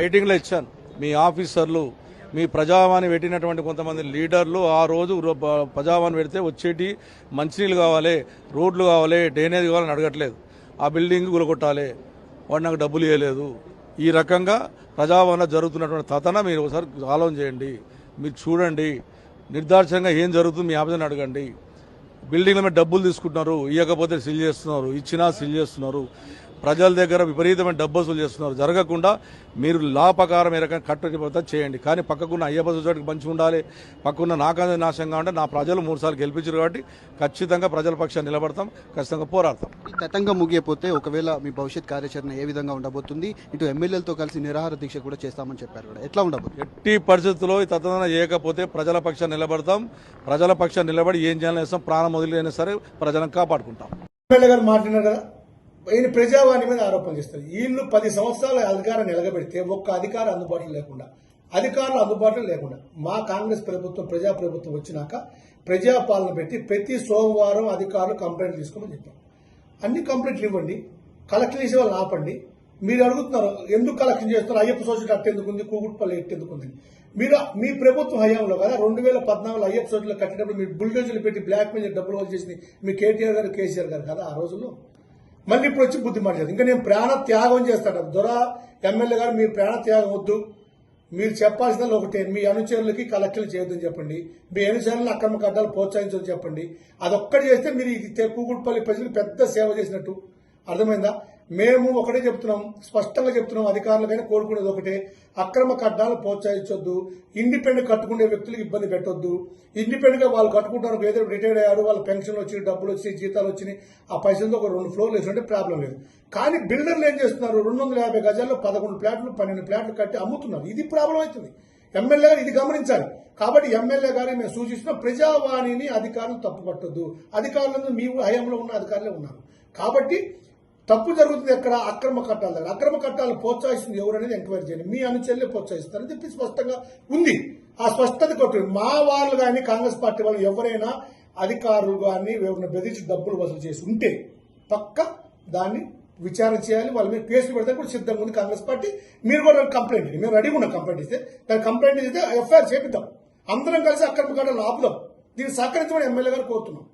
రైటింగ్లో ఇచ్చాను. మీ ఆఫీసర్లు మీ ప్రజావాణి పెట్టినటువంటి కొంతమంది లీడర్లు ఆ రోజు ప్రజావాణి పెడితే వచ్చేటి మంచినీళ్ళు కావాలి రోడ్లు కావాలి డ్రైనేజ్ కావాలని అడగట్లేదు. ఆ బిల్డింగ్ గులగొట్టాలి వాడు నాకు డబ్బులు ఇవ్వలేదు ఈ రకంగా ప్రజావాణిలో జరుగుతున్నటువంటి తతన మీరు ఒకసారి ఆలోచన చేయండి. మీరు చూడండి. నిర్దాక్షంగా ఏం జరుగుతుంది మీ ఆఫీసర్ని అడగండి. బిల్డింగ్ల మీద డబ్బులు తీసుకుంటున్నారు ఇవ్వకపోతే సిల్ చేస్తున్నారు ఇచ్చినా సిల్ చేస్తున్నారు. ప్రజల దగ్గర విపరీతమైన డబ్బు వసూలు చేస్తున్నారు. జరగకుండా మీరు లా ప్రకారం ఏ రకంగా కట్టుబడి చేయండి. కానీ పక్కకున్న అయ్యప్ప సొసైటీకి మంచిగా ఉండాలి. పక్కకున్న నాకంద నాశంగా ఉంటే నా ప్రజలు మూడు సార్లు గెలిపించారు కాబట్టి ఖచ్చితంగా ప్రజల పక్షాన్ని నిలబడతాం. ఖచ్చితంగా పోరాడతాం. ఈ తతంగం ముగియపోతే ఒకవేళ మీ భవిష్యత్ కార్యాచరణ ఏ విధంగా ఉండబోతుంది? ఇటు ఎమ్మెల్యేలతో కలిసి నిరాహార దీక్ష కూడా చేస్తామని చెప్పారు కూడా ఎట్లా ఉండబోతుంది? ఎట్టి పరిస్థితుల్లో ఈ తతందన చేయకపోతే ప్రజల పక్షాన్ని నిలబడతాం. ప్రజల పక్షాన్ని నిలబడి ఏం చేయాలని చేస్తాం ప్రాణం వదిలేనా సరే ప్రజలను కాపాడుకుంటాం. ఎమ్మెల్యే గారు మాట్లాడినారు కదా. ఈయన ప్రజావాణి మీద ఆరోపణ చేస్తారు. వీళ్ళు పది సంవత్సరాల అధికారం నిలగబెడితే ఒక్క అధికారం అందుబాటులో లేకుండా అధికారులు అందుబాటులో లేకుండా మా కాంగ్రెస్ ప్రభుత్వం ప్రజా ప్రభుత్వం వచ్చినాక ప్రజాపాలన పెట్టి ప్రతి సోమవారం అధికారులు కంప్లైంట్ తీసుకోమని చెప్పాం అన్ని కంప్లైంట్లు ఇవ్వండి కలెక్షన్ చేసే వాళ్ళు ఆపండి. మీరు అడుగుతున్నారు ఎందుకు కలెక్షన్ చేస్తున్నారు? అయ్యప్ప సోసైటీ అట్టెందుకు ఉంది కూగుట్పల్లి ఎట్టేందుకు ఉంది. మీరు మీ ప్రభుత్వం హయాంలో కదా రెండు వేల పద్నాలుగులో అయ్యప్ప సోసైటీలో కట్టినప్పుడు మీరు బుల్డోజర్లు పెట్టి బ్లాక్ మీద డబ్బులు వసూలు మీ కేటీఆర్ గారు కేసీఆర్ గారు కదా ఆ రోజుల్లో? మళ్ళీ ఇప్పుడు వచ్చి బుద్ధి మార్చారు ఇంకా నేను ప్రాణ త్యాగం చేస్తాను. దొర ఎమ్మెల్యే గారు మీరు ప్రాణ త్యాగం వద్దు. మీరు చెప్పాల్సిన ఒకటే. మీ అనుచరులకి కలెక్టర్లు చేయొద్దని చెప్పండి. మీ అనుచరులను అక్రమ కడ్డాలు ప్రోత్సహించొద్దని చెప్పండి. అదొక్కటి చేస్తే మీరు ఈ తె- కూకుట్పల్లి పెద్ద సేవ చేసినట్టు. అర్థమైందా? మేము ఒకటే చెప్తున్నాం స్పష్టంగా చెప్తున్నాం అధికారులకైనా కోరుకునేది ఒకటే. అక్రమ కట్టాలు ప్రోత్సహించొద్దు ఇండిపెండెంట్ కట్టుకునే వ్యక్తులకు ఇబ్బంది పెట్టొద్దు. ఇండిపెండెంట్గా వాళ్ళు కట్టుకుంటారు ఏదో రిటైర్డ్ అయ్యారు వాళ్ళ పెన్షన్ వచ్చి డబ్బులు వచ్చి జీతాలు వచ్చినాయి ఆ పైసలతో ఒక రెండు ఫ్లోర్లు వేసుకుంటే ప్రాబ్లం లేదు. కానీ బిల్డర్లు ఏం చేస్తున్నారు? రెండు వందల యాభై గజాల్లో పదకొండు ప్లాట్లు పన్నెండు ప్లాట్లు కట్టి అమ్ముతున్నారు. ఇది ప్రాబ్లం అవుతుంది. ఎమ్మెల్యే గారు ఇది గమనించాలి. కాబట్టి ఎమ్మెల్యే గారు మేము సూచిస్తున్న ప్రజావాణిని అధికారులు తప్పుపట్టొద్దు. అధికారులందరూ మీ హయాంలో ఉన్న అధికారులే ఉన్నారు. కాబట్టి తప్పు జరుగుతుంది ఎక్కడ? అక్రమ కట్టాల దగ్గర. అక్రమ కట్టాలు ప్రోత్సహిస్తుంది ఎవరనేది ఎంక్వైరీ చేయండి. మీ అనుచరులే ప్రోత్సహిస్తారని చెప్పి స్పష్టంగా ఉంది. ఆ స్పష్టత కొట్టు. మా వాళ్ళు కానీ కాంగ్రెస్ పార్టీ వాళ్ళు ఎవరైనా అధికారులు కానీ ఎవరిని బెదిరించి డబ్బులు వసూలు చేసి ఉంటే పక్క దాన్ని విచారణ చేయాలి. వాళ్ళ మీద కేసులు పెడితే కూడా సిద్ధంగా ఉంది కాంగ్రెస్ పార్టీ. మీరు కూడా కంప్లైంట్ ఇవ్వండి. మేము రెడీగా ఉన్నాం కంప్లైంట్ ఇస్తే. దాని కంప్లైంట్ ఇస్తే ఎఫ్ఐఆర్ చేపిద్దాం. అందరం కలిసి అక్రమ కట్టాలను ఆపుదాం. దీన్ని సహకరించమని ఎమ్మెల్యే గారు కోరుతున్నాం.